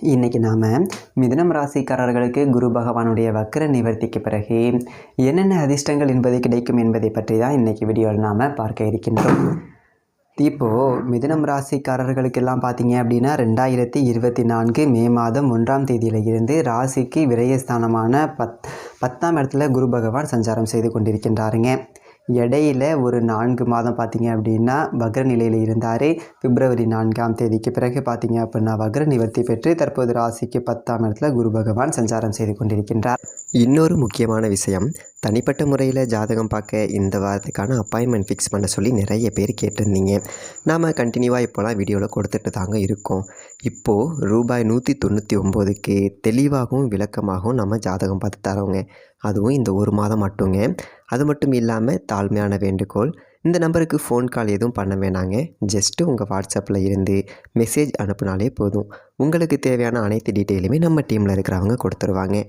இன்றைக்கி நாம் மிதனம் ராசிக்காரர்களுக்கு குரு பகவானுடைய வக்கர நிவர்த்திக்கு பிறகு என்னென்ன அதிர்ஷ்டங்கள் என்பது கிடைக்கும் என்பதை பற்றி தான் இன்றைக்கி வீடியோவில் நாம் பார்க்க இருக்கின்றோம். இப்போது மிதனம் ராசிக்காரர்களுக்கெல்லாம் பார்த்தீங்க அப்படின்னா ரெண்டாயிரத்தி இருபத்தி நான்கு மே மாதம் ஒன்றாம் தேதியில் இருந்து ராசிக்கு விரயஸ்தானமான பத் பத்தாம் இடத்துல குரு பகவான் சஞ்சாரம் செய்து கொண்டிருக்கின்றாருங்க. இடையில ஒரு நான்கு மாதம் பார்த்தீங்க அப்படின்னா வக்ர நிலையில் இருந்தார். பிப்ரவரி நான்காம் தேதிக்கு பிறகு பார்த்தீங்க அப்படின்னா வக்ர நிவர்த்தி பெற்று தற்போது ராசிக்கு பத்தாம் இடத்துல குரு பகவான் சஞ்சாரம் செய்து கொண்டிருக்கின்றார். இன்னொரு முக்கியமான விஷயம் தனிப்பட்ட முறையில் ஜாதகம் பார்க்க இந்த வாரத்துக்கான அப்பாயின்மெண்ட் ஃபிக்ஸ் பண்ண சொல்லி நிறைய பேர் கேட்டிருந்தீங்க. நாம் கண்டினியூவாக இப்போலாம் வீடியோவில் கொடுத்துட்டு தாங்க இருக்கோம். இப்போது ரூபாய் நூற்றி தொண்ணூற்றி ஒம்போதுக்கு தெளிவாகவும் விளக்கமாகவும் நம்ம ஜாதகம் பார்த்து தரோங்க. அதுவும் இந்த ஒரு மாதம் மட்டுங்க. அது மட்டும் இல்லாமல் தாழ்மையான வேண்டுகோள். இந்த நம்பருக்கு ஃபோன் கால் எதுவும் பண்ண வேணாங்க. ஜஸ்ட்டு உங்கள் வாட்ஸ்அப்பில் இருந்து மெசேஜ் அனுப்புனாலே போதும். உங்களுக்கு தேவையான அனைத்து டீட்டெயிலுமே நம்ம டீமில் இருக்கிறவங்க கொடுத்துருவாங்க.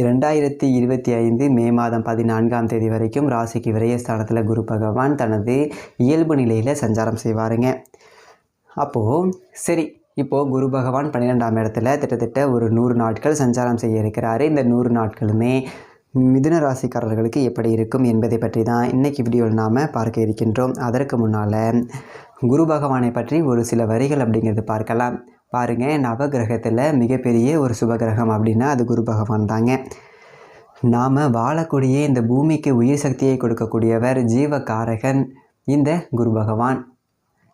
இரண்டாயிரத்தி இருபத்தி ஐந்து மே மாதம் பதினான்காம் தேதி வரைக்கும் ராசிக்கு விரயஸ்தானத்தில் குரு பகவான் தனது இயல்பு நிலையில் சஞ்சாரம் செய்வாருங்க. அப்போது சரி இப்போது குரு பகவான் பன்னிரெண்டாம் இடத்துல கிட்டத்தட்ட ஒரு நூறு நாட்கள் சஞ்சாரம் செய்ய இருக்கிறாரு. இந்த நூறு நாட்களுமே மிதுன ராசிக்காரர்களுக்கு எப்படி இருக்கும் என்பதை பற்றி தான் இன்றைக்கி வீடியோவில் நாம் பார்க்க இருக்கின்றோம். அதற்கு முன்னால் குரு பகவானை பற்றி ஒரு சில வரிகள் அப்படிங்கிறது பார்க்கலாம். பாருங்கள் நவகிரகத்தில் மிகப்பெரிய ஒரு சுபகிரகம் அப்படின்னா அது குரு பகவான் தாங்க. நாம் வாழக்கூடிய இந்த பூமிக்கு உயிர் சக்தியை கொடுக்கக்கூடியவர் ஜீவகாரகன் இந்த குரு பகவான்.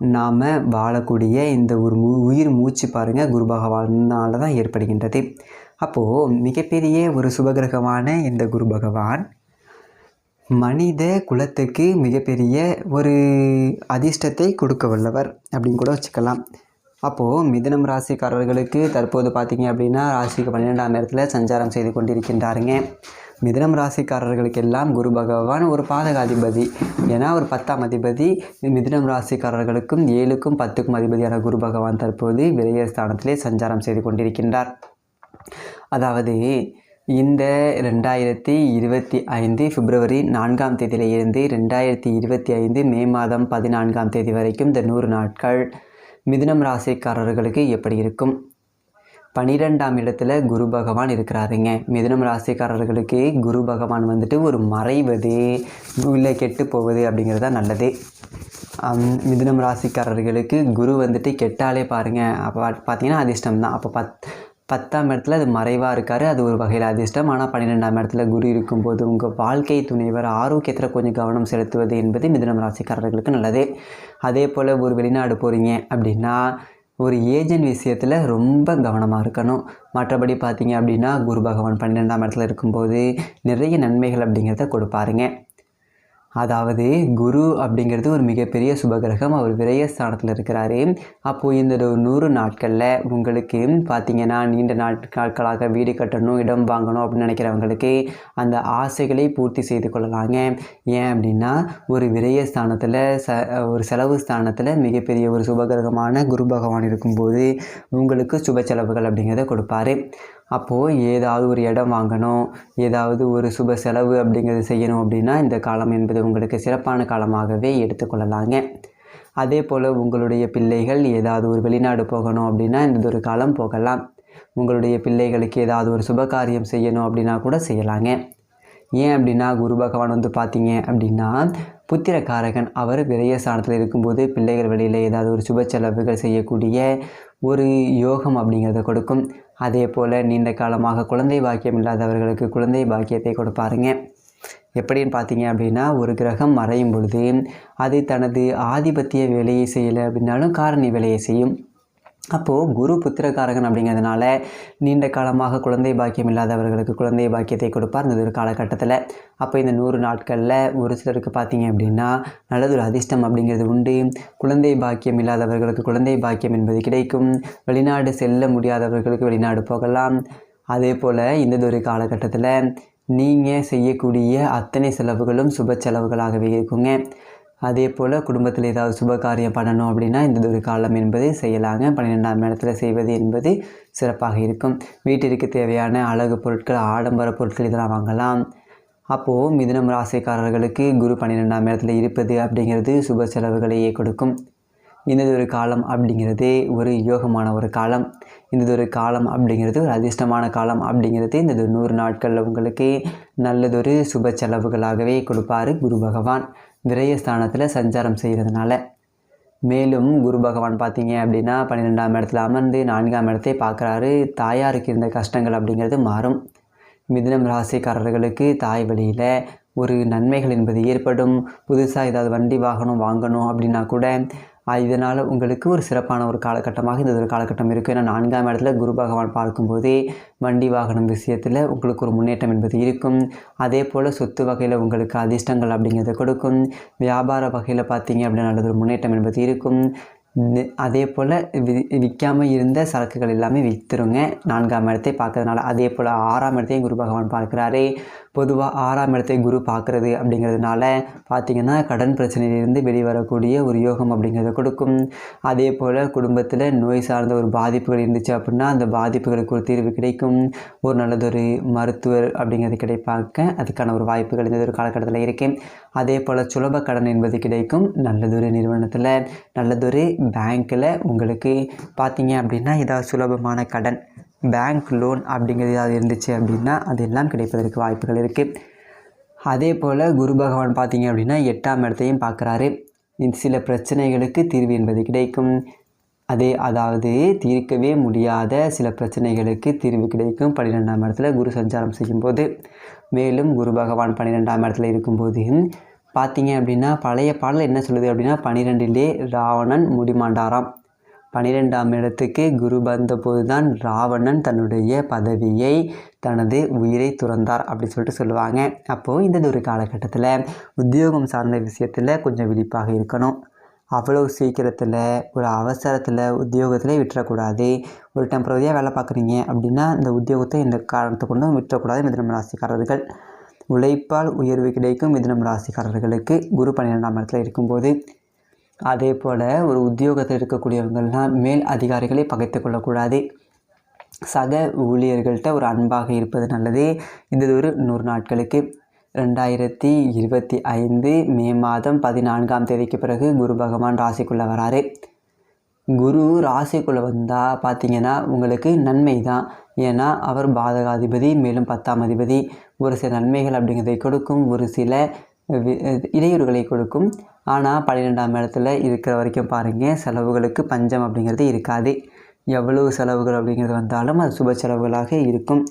நாம் வாழக்கூடிய இந்த ஒரு மூ உயிர் மூச்சு பாருங்கள் குரு பகவானால் தான் ஏற்படுகின்றது. அப்போது மிகப்பெரிய ஒரு சுபகிரகமான இந்த குரு பகவான் மனித குலத்துக்கு மிகப்பெரிய ஒரு அதிர்ஷ்டத்தை கொடுக்க வல்லவர் அப்படின்னு கூட வச்சுக்கலாம். அப்போது மிதனம் ராசிக்காரர்களுக்கு தற்போது பார்த்தீங்க அப்படின்னா ராசிக்கு பன்னிரெண்டாம் இடத்துல சஞ்சாரம் செய்து கொண்டிருக்கின்றாருங்க. மிதனம் ராசிக்காரர்களுக்கெல்லாம் குரு பகவான் ஒரு பாதகாதிபதி. ஏன்னா ஒரு பத்தாம் அதிபதி மிதனம் ராசிக்காரர்களுக்கும் ஏழுக்கும் பத்துக்கும் அதிபதியான குரு பகவான் தற்போது விரயஸ்தானத்திலே சஞ்சாரம் செய்து கொண்டிருக்கின்றார். அதாவது இந்த ரெண்டாயிரத்தி இருபத்தி ஐந்து பிப்ரவரி நான்காம் தேதியில இருந்து ரெண்டாயிரத்தி இருபத்தி ஐந்து மே மாதம் பதினான்காம் தேதி வரைக்கும் இந்த நூறு நாட்கள் மிதுனம் ராசிக்காரர்களுக்கு எப்படி இருக்கும்? பனிரெண்டாம் இடத்துல குரு பகவான் இருக்கிறாருங்க. மிதுனம் ராசிக்காரர்களுக்கு குரு பகவான் வந்துட்டு ஒரு மறைவது இல்லை கெட்டு போவது அப்படிங்கிறது தான் நல்லது. மிதுனம் ராசிக்காரர்களுக்கு குரு வந்துட்டு கெட்டாலே பாருங்கள் அப்போ பார்த்தீங்கன்னா அதிர்ஷ்டம் தான் அப்போ பத் பத்தாம் இடத்துல அது மறைவாக இருக்கார். அது ஒரு வகையில் அதிர்ஷ்டம். ஆனால் பன்னிரெண்டாம் இடத்துல குரு இருக்கும்போது உங்கள் வாழ்க்கை துணைவர் ஆரோக்கியத்தில் கொஞ்சம் கவனம் செலுத்துவது என்பது மிதுனம் ராசிக்காரர்களுக்கு நல்லது. அதே போல் ஒரு வெளிநாடு போகிறீங்க அப்படின்னா ஒரு ஏஜென்ட் விஷயத்தில் ரொம்ப கவனமாக இருக்கணும். மற்றபடி பார்த்தீங்க அப்படின்னா குரு பகவான் பன்னிரெண்டாம் இடத்துல இருக்கும்போது நிறைய நன்மைகள் அப்படிங்கிறத கொடுப்பாருங்க. அதாவது குரு அப்படிங்கிறது ஒரு மிகப்பெரிய சுபகிரகம். அவர் விரயஸ்தானத்தில் இருக்கிறாரு. அப்போது இந்த ஒரு நூறு நாட்களில் உங்களுக்கு பார்த்தீங்கன்னா நீண்ட நாட்களாக வீடு கட்டணும் இடம் வாங்கணும் அப்படின்னு நினைக்கிறவங்களுக்கு அந்த ஆசைகளை பூர்த்தி செய்து கொள்ளலாங்க. ஏன் அப்படின்னா ஒரு விரயஸ்தானத்தில் ச ஒரு செலவு ஸ்தானத்தில் மிகப்பெரிய ஒரு சுபகிரகமான குரு பகவான் இருக்கும்போது உங்களுக்கு சுப செலவுகள் அப்படிங்கிறத கொடுப்பாரு. அப்போது ஏதாவது ஒரு இடம் வாங்கணும் ஏதாவது ஒரு சுப செலவு அப்படிங்கிறது செய்யணும் அப்படின்னா இந்த காலம் என்பது உங்களுக்கு சிறப்பான காலமாகவே எடுத்துக்கொள்ளலாங்க. அதே போல் உங்களுடைய பிள்ளைகள் ஏதாவது ஒரு வெளிநாடு போகணும் அப்படின்னா இந்த ஒரு காலம் போகலாம். உங்களுடைய பிள்ளைகளுக்கு ஏதாவது ஒரு சுபகாரியம் செய்யணும் அப்படின்னா கூட செய்யலாங்க. ஏன் அப்படின்னா குரு பகவான் வந்து பார்த்தீங்க அப்படின்னா புத்திரக்காரகன். அவர் விரயஸ்தானத்தில் இருக்கும்போது பிள்ளைகள் வழியில் ஏதாவது ஒரு சுப செலவுகள் செய்யக்கூடிய ஒரு யோகம் அப்படிங்கிறத கொடுக்கும். அதே போல் நீண்ட காலமாக குழந்தை பாக்கியம் இல்லாதவர்களுக்கு குழந்தை பாக்கியத்தை கொடுப்பாருங்க. எப்படின்னு பார்த்தீங்க அப்படின்னா ஒரு கிரகம் மறையும் பொழுது அது தனது ஆதிபத்திய வேலையை செய்யலை அப்படின்னாலும் காரணி வேலையை செய்யும். அப்போது குரு புத்திரக்காரகன் அப்படிங்கிறதுனால நீண்ட காலமாக குழந்தை பாக்கியம் இல்லாதவர்களுக்கு குழந்தை பாக்கியத்தை கொடுப்பார். இந்த ஒரு காலகட்டத்தில். அப்போ இந்த நூறு நாட்களில் ஒரு சிலருக்கு பார்த்தீங்க அப்படின்னா நல்லதொரு அதிர்ஷ்டம் அப்படிங்கிறது உண்டு. குழந்தை பாக்கியம் இல்லாதவர்களுக்கு குழந்தை பாக்கியம் என்பது கிடைக்கும். வெளிநாடு செல்ல முடியாதவர்களுக்கு வெளிநாடு போகலாம். அதே போல் இந்த ஒரு காலகட்டத்தில் நீங்கள் செய்யக்கூடிய அத்தனை செலவுகளும் சுப செலவுகளாகவே இருக்குங்க. அதே போல் குடும்பத்தில் ஏதாவது சுப காரியம் பண்ணணும் அப்படின்னா இந்த ஒரு காலம் என்பது செய்யலாங்க. பன்னிரெண்டாம் இடத்துல செய்வது என்பது சிறப்பாக இருக்கும். வீட்டிற்கு தேவையான அழகு பொருட்கள் ஆடம்பர பொருட்கள் இதெல்லாம் வாங்கலாம். அப்போது மிதுனம் ராசிக்காரர்களுக்கு குரு பன்னிரெண்டாம் இடத்துல இருப்பது அப்படிங்கிறது சுப செலவுகளையே கொடுக்கும். இந்ததொரு காலம் அப்படிங்கிறது ஒரு யோகமான ஒரு காலம். இந்ததொரு காலம் அப்படிங்கிறது ஒரு அதிர்ஷ்டமான காலம் அப்படிங்கிறது இந்த நூறு நாட்களில் உங்களுக்கு நல்லதொரு சுப செலவுகளாகவே கொடுப்பார் குரு பகவான். விரயஸ்தானத்தில் சஞ்சாரம் செய்கிறதுனால மேலும் குரு பகவான் பார்த்தீங்க அப்படின்னா பன்னிரெண்டாம் இடத்துல அமர்ந்து நான்காம் இடத்தை பார்க்குறாரு. தாயாருக்கு இருந்த கஷ்டங்கள் அப்படிங்கிறது மாறும். மிதினம் ராசிக்காரர்களுக்கு தாய் வழியில் ஒரு நன்மைகள் என்பது ஏற்படும். புதுசாக ஏதாவது வண்டி வாகனம் வாங்கணும் அப்படின்னா கூட இதனால் உங்களுக்கு ஒரு சிறப்பான ஒரு காலகட்டமாக இந்த ஒரு காலகட்டம் இருக்கும் ஏன்னா நான்காம் இடத்துல குரு பகவான் பார்க்கும்போதே வண்டி வாகனம் விஷயத்தில் உங்களுக்கு ஒரு முன்னேற்றம் என்பது இருக்கும். அதே போல் சொத்து வகையில் உங்களுக்கு அதிர்ஷ்டங்கள் அப்படிங்கிறத கொடுக்கும். வியாபார வகையில் பார்த்தீங்க அப்படின்னா நல்லது ஒரு முன்னேற்றம் என்பது இருக்கும். அதே போல் வி விற்காமல் இருந்த சரக்குகள் எல்லாமே விற்றுருங்க நான்காம் இடத்தை பார்க்கறதுனால அதே போல் ஆறாம் இடத்தையும் குரு பகவான் பார்க்குறாரு. பொதுவாக ஆறாம் இடத்தை குரு பார்க்குறது அப்படிங்கிறதுனால பார்த்திங்கன்னா கடன் பிரச்சனையிலிருந்து வெளிவரக்கூடிய ஒரு யோகம் அப்படிங்கிறத கொடுக்கும். அதே போல் குடும்பத்தில் நோய் சார்ந்த ஒரு பாதிப்புகள் இருந்துச்சு அப்படின்னா அந்த பாதிப்புகளுக்கு ஒரு தீர்வு கிடைக்கும். ஒரு நல்லதொரு மருத்துவர் அப்படிங்கிறது கிடைப்பாக்க அதுக்கான ஒரு வாய்ப்புகள் இந்த ஒரு காலகட்டத்தில் இருக்குது அதே போல் சுலப கடன் என்பது கிடைக்கும். நல்லதொரு நிறுவனத்தில் நல்லதொரு பேங்க்கில் உங்களுக்கு பார்த்தீங்க அப்படின்னா ஏதாவது சுலபமான கடன் பேங்க் லோன் அப்படிங்கிறது ஏதாவது இருந்துச்சு அப்படின்னா அதெல்லாம் கிடைப்பதற்கு வாய்ப்புகள் இருக்குது அதே போல் குரு பகவான் பார்த்தீங்க அப்படின்னா எட்டாம் இடத்தையும் பார்க்குறாரு சில பிரச்சனைகளுக்கு தீர்வு என்பது கிடைக்கும். அதே அதாவது தீர்க்கவே முடியாத சில பிரச்சனைகளுக்கு தீர்வு கிடைக்கும் பன்னிரெண்டாம் இடத்துல குரு சஞ்சாரம் செய்யும்போது. மேலும் குரு பகவான் பன்னிரெண்டாம் இடத்துல இருக்கும்போது பார்த்தீங்க அப்படின்னா பழைய பாடல் என்ன சொல்லுது அப்படின்னா பனிரெண்டிலே ராவணன் முடிமாண்டாராம். பன்னிரெண்டாம் இடத்துக்கு குரு வந்தபோது தான் ராவணன் தன்னுடைய பதவியை தனது உயிரை துறந்தார் அப்படின்னு சொல்லிட்டு சொல்லுவாங்க. அப்போது இந்த ஒரு காலகட்டத்தில் உத்தியோகம் சார்ந்த விஷயத்தில் கொஞ்சம் விழிப்பாக இருக்கணும். அவ்வளோ சீக்கிரத்தில் ஒரு அவசரத்தில் உத்தியோகத்தில் விட்டுறக்கூடாது. ஒரு டெம்பரரியாக வேலை பார்க்குறீங்க அப்படின்னா இந்த உத்தியோகத்தை இந்த காரணத்தை கொண்டும் விட்டுறக்கூடாது மிதனம் ராசிக்காரர்கள். உழைப்பால் உயர்வு கிடைக்கும் மிதனம் ராசிக்காரர்களுக்கு குரு பன்னிரெண்டாம் இடத்துல இருக்கும்போது அதே போல் ஒரு உத்தியோகத்தில் இருக்கக்கூடியவங்கள்லாம் மேல் அதிகாரிகளை பகைத்து கொள்ளக்கூடாது. சக ஊழியர்கள்ட்ட ஒரு அன்பாக இருப்பது நல்லது. இந்த ஒரு நூறு நாட்களுக்கு ரெண்டாயிரத்தி இருபத்தி ஐந்து மே மாதம் பதினான்காம் தேதிக்கு பிறகு குரு பகவான் ராசிக்குள்ளே வராரு. குரு ராசிக்குள்ளே வந்தால் பார்த்தீங்கன்னா உங்களுக்கு நன்மை தான். ஏன்னா அவர் பாதகாதிபதி மேலும் பத்தாம் அதிபதி. ஒரு சில நன்மைகள் அப்படிங்கிறதை கொடுக்கும் ஒரு சில இடையூறுகளை கொடுக்கும். ஆனால் பன்னிரெண்டாம் இடத்துல இருக்கிற வரைக்கும் பாருங்கள் செலவுகளுக்கு பஞ்சம் அப்படிங்கிறது இருக்காது. எவ்வளவு செலவுகள் அப்படிங்கிறது வந்தாலும் அது சுப செலவுகளாக இருக்கும்.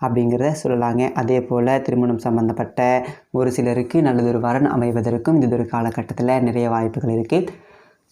அப்படிங்கிறத சொல்லலாங்க. அதே போல் திருமணம் சம்மந்தப்பட்ட ஒரு சிலருக்கு நல்லதொரு வரன் அமைவதற்கும் இந்த ஒரு காலகட்டத்தில் நிறைய வாய்ப்புகள் இருக்குது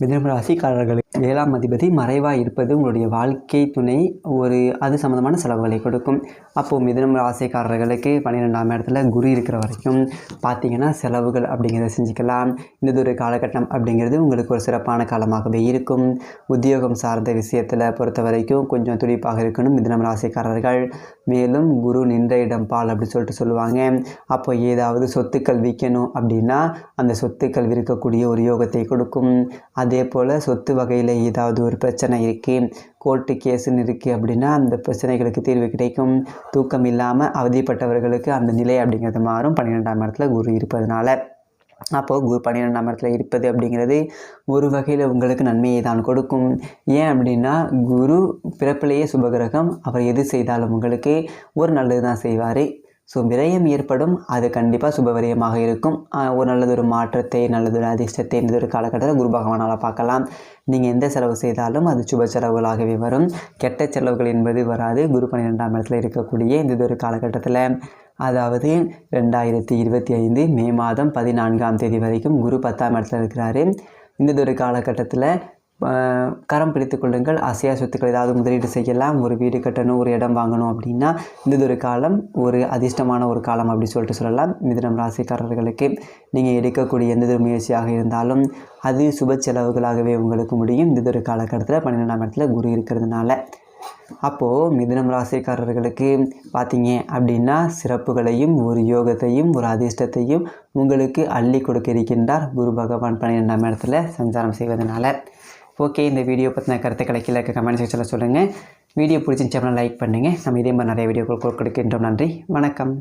மிதனம் ராசிக்காரர்களுக்கு ஏழாம் அதிபதி மறைவாக இருப்பது உங்களுடைய வாழ்க்கை துணை ஒரு அது சம்மந்தமான செலவுகளை கொடுக்கும். அப்போது மிதனம் ராசிக்காரர்களுக்கு பன்னிரெண்டாம் இடத்துல குரு இருக்கிற வரைக்கும் பார்த்தீங்கன்னா செலவுகள் அப்படிங்கிறத செஞ்சுக்கலாம். இந்த ஒரு காலகட்டம் அப்படிங்கிறது உங்களுக்கு ஒரு சிறப்பான காலமாகவே இருக்கும். உத்தியோகம் சார்ந்த விஷயத்தில் பொறுத்த வரைக்கும் கொஞ்சம் துடிப்பாக இருக்கணும் மிதனம் ராசிக்காரர்கள். மேலும் குரு நின்ற இடம் பால் அப்படி சொல்லிட்டு சொல்லுவாங்க. அப்போ ஏதாவது சொத்துக்கள் விற்கணும் அப்படின்னா அந்த சொத்துக்கள் விற்கக்கூடிய ஒரு யோகத்தை கொடுக்கும். அதே போல் சொத்து வகையில் ஏதாவது ஒரு பிரச்சனை இருக்குது கோர்ட்டு கேஸுன்னு இருக்குது அப்படின்னா அந்த பிரச்சனைகளுக்கு தீர்வு கிடைக்கும். தூக்கம் இல்லாமல் அவதிப்பட்டவர்களுக்கு அந்த நிலை அப்படிங்கிறது மாறும். பன்னிரெண்டாம் இடத்துல குரு இருப்பதனால. அப்போது குரு பன்னிரெண்டாம் இடத்துல இருப்பது அப்படிங்கிறது ஒரு வகையில் உங்களுக்கு நன்மையை தான் கொடுக்கும். ஏன் அப்படின்னா குரு பிறப்பிலேயே சுபகிரகம் அவர் எது செய்தாலும் உங்களுக்கு ஒரு நல்லது தான் செய்வார். ஸோ விரயம் ஏற்படும் அது கண்டிப்பாக சுபவிரயமாக இருக்கும். ஒரு நல்லதொரு மாற்றத்தை நல்லதொரு அதிர்ஷ்டத்தை இந்த ஒரு காலகட்டத்தில் குரு பகவானால் பார்க்கலாம். நீங்கள் எந்த செலவு செய்தாலும் அது சுப செலவுகளாகவே வரும். கெட்ட செலவுகள் என்பது வராது. குரு பன்னிரெண்டாம் இடத்துல இருக்கக்கூடிய இந்த ஒரு காலகட்டத்தில் அதாவது ரெண்டாயிரத்தி இருபத்தி ஐந்து மே மாதம் பதினான்காம் தேதி வரைக்கும் குரு பத்தாம் இடத்துல இருக்கிறாரு. இந்த ஒரு காலகட்டத்தில் கரம் பிடித்து கொள்ளுங்கள். அசையா சொத்துக்கள் ஏதாவது முதலீடு செய்யலாம். ஒரு வீடு கட்டணும் ஒரு இடம் வாங்கணும் அப்படின்னா இந்த ஒரு காலம் ஒரு அதிர்ஷ்டமான ஒரு காலம் அப்படி சொல்லிட்டு சொல்லலாம். மிதனம் ராசிக்காரர்களுக்கு நீங்கள் எடுக்கக்கூடிய எந்த ஒரு முயற்சியாக இருந்தாலும் அது சுப செலவுகளாகவே உங்களுக்கு முடியும். இந்த ஒரு காலகட்டத்தில் பன்னிரெண்டாம் இடத்துல குரு இருக்கிறதுனால. அப்போது மிதுனம் ராசிக்காரர்களுக்கு பார்த்தீங்க அப்படின்னா சிறப்புகளையும் ஒரு யோகத்தையும் ஒரு அதிர்ஷ்டத்தையும் உங்களுக்கு அள்ளி கொடுக்க இருக்கின்றார் குரு பகவான் பன்னிரெண்டாம் இடத்துல சஞ்சாரம் செய்வதனால. ஓகே இந்த வீடியோ பற்றின கருத்துக்களை கீழே கமெண்ட் செக்ஷனில் சொல்லுங்கள் வீடியோ பிடிச்சிருந்துச்சு அப்படின்னா லைக் பண்ணுங்கள் நம்ம இதே மாதிரி நிறைய வீடியோக்கள் கொடுக்கின்றோம். நன்றி வணக்கம்.